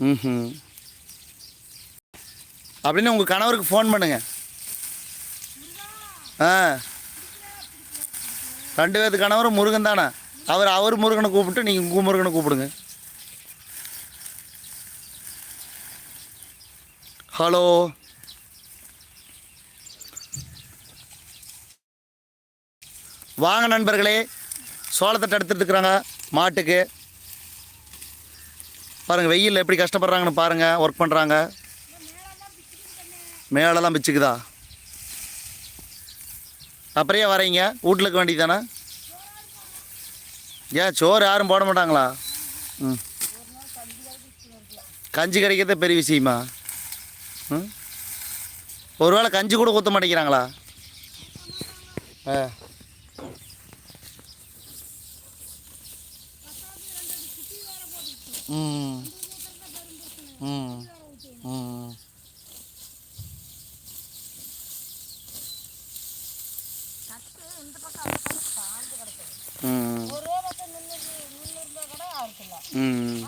ம் அப்படின்னு உங்கள் கணவருக்கு ஃபோன் பண்ணுங்க. ஆ. ரெண்டு பேர்த்து கணவரும் முருகன் தானே? அவர் அவர் முருகனை கூப்பிட்டு நீங்கள் உங்கள் முருகனை கூப்பிடுங்க. ஹலோ. வாங்க நண்பர்களே. சோளத்தை எடுத்துட்டு இருக்கிறாங்க மாட்டுக்கு. பாருங்கள் வெயிலில் எப்படி கஷ்டப்படுறாங்கன்னு பாருங்கள் ஒர்க் பண்ணுறாங்க மேலெல்லாம் பிச்சுக்குதா? அப்புறம் ஏன் வரீங்க வீட்டுக்கு வேண்டியதானே ஏன் சோறு யாரும் போட மாட்டாங்களா? ம். கஞ்சி கிடைக்கிறதே பெரிய விஷயமா? ம். ஒருவேளை கஞ்சி கூட ஊற்ற மாட்டேங்கிறாங்களா? ஆ ம் ம் ம் ம் ஒரே பக்கம் நின்று நின்று இருந்தா கூட இருக்குல்ல ம் அந்த பக்கம் இந்த பக்கம் சாஞ்சுதான் கிடக்குது மறுபடியும் என்ன எடுத்து அது ம் ம் ம்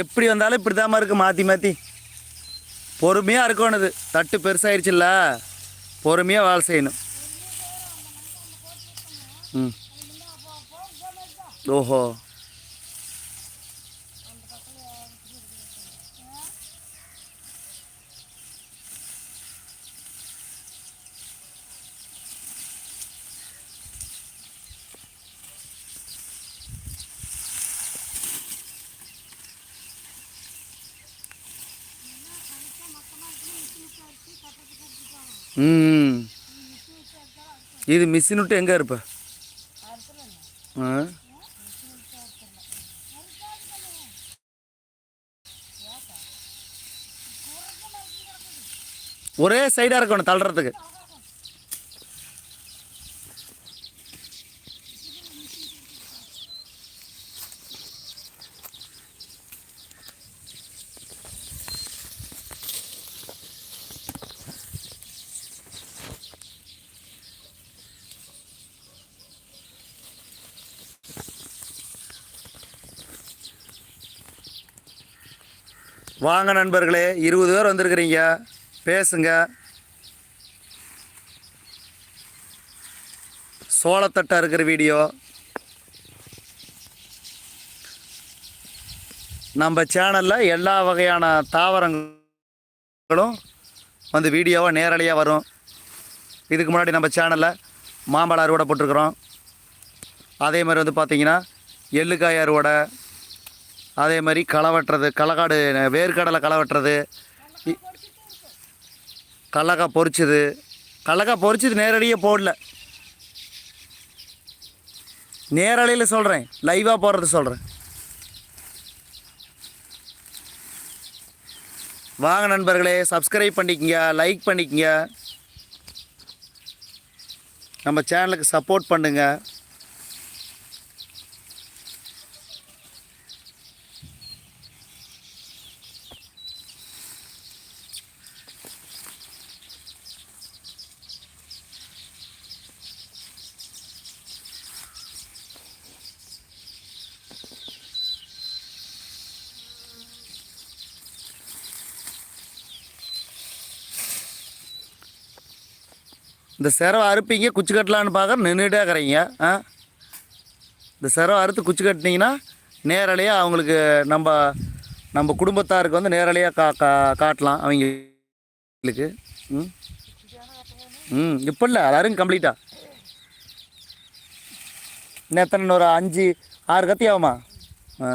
எப்படி வந்தாலும் இப்படி தான் இருக்கு மாற்றி மாற்றி பொறுமையாக இருக்கணுது தட்டு பெருசாயிருச்சுல்ல. பொறுமையாக வேலை செய்யணும். ம். ஓஹோ. ம். இது மிஷின் விட்டு எங்கே இருப்ப? ஆ? ஒரே சைடாக இருக்கணும் தள்ளுறதுக்கு. வாங்க நண்பர்களே இருபது பேர் வந்திருக்கிறீங்க. பேசுங்க. சோளத்தட்டை இருக்கிற வீடியோ. நம்ம சேனலில் எல்லா வகையான தாவரங்களும் வந்து வீடியோவாக நேரடியாக வரும். இதுக்கு முன்னாடி நம்ம சேனலில் மாம்பழ அறுவடை போட்டிருக்கிறோம். அதே மாதிரி வந்து பார்த்திங்கன்னா எள்ளுக்காய் அறுவடை அதே மாதிரி களை வெட்டுறது களக்காடு வேர்க்கடலை களை வெட்டுறது இ- கடலக்காய் பொறிச்சது கடலக்காய் பொறிச்சது நேரடியாக போடல. நேரலையில் சொல்கிறேன் லைவாக போடுறது சொல்கிறேன் வாங்க நண்பர்களே சப்ஸ்கிரைப் பண்ணிக்கங்க லைக் பண்ணிக்கங்க. நம்ம சேனலுக்கு சப்போர்ட் பண்ணுங்கள் இந்த செரவை அறுப்பீங்க குச்சி கட்டலான்னு பார்க்க நின்றுட்டே இருக்கிறீங்க ஆ? இந்த சிரவை அறுத்து குச்சி கட்டினீங்கன்னா நேரலையாக அவங்களுக்கு நம்ம நம்ம குடும்பத்தாருக்கு வந்து நேரலையாக கா கா காட்டலாம் அவங்களுக்கு. ம்? ம் இப்போ இல்லை அது அருங்க கம்ப்ளீட்டாக இன்னும் எத்தனை ஒரு அஞ்சு ஆறு கத்தி ஆகுமா? ஆ.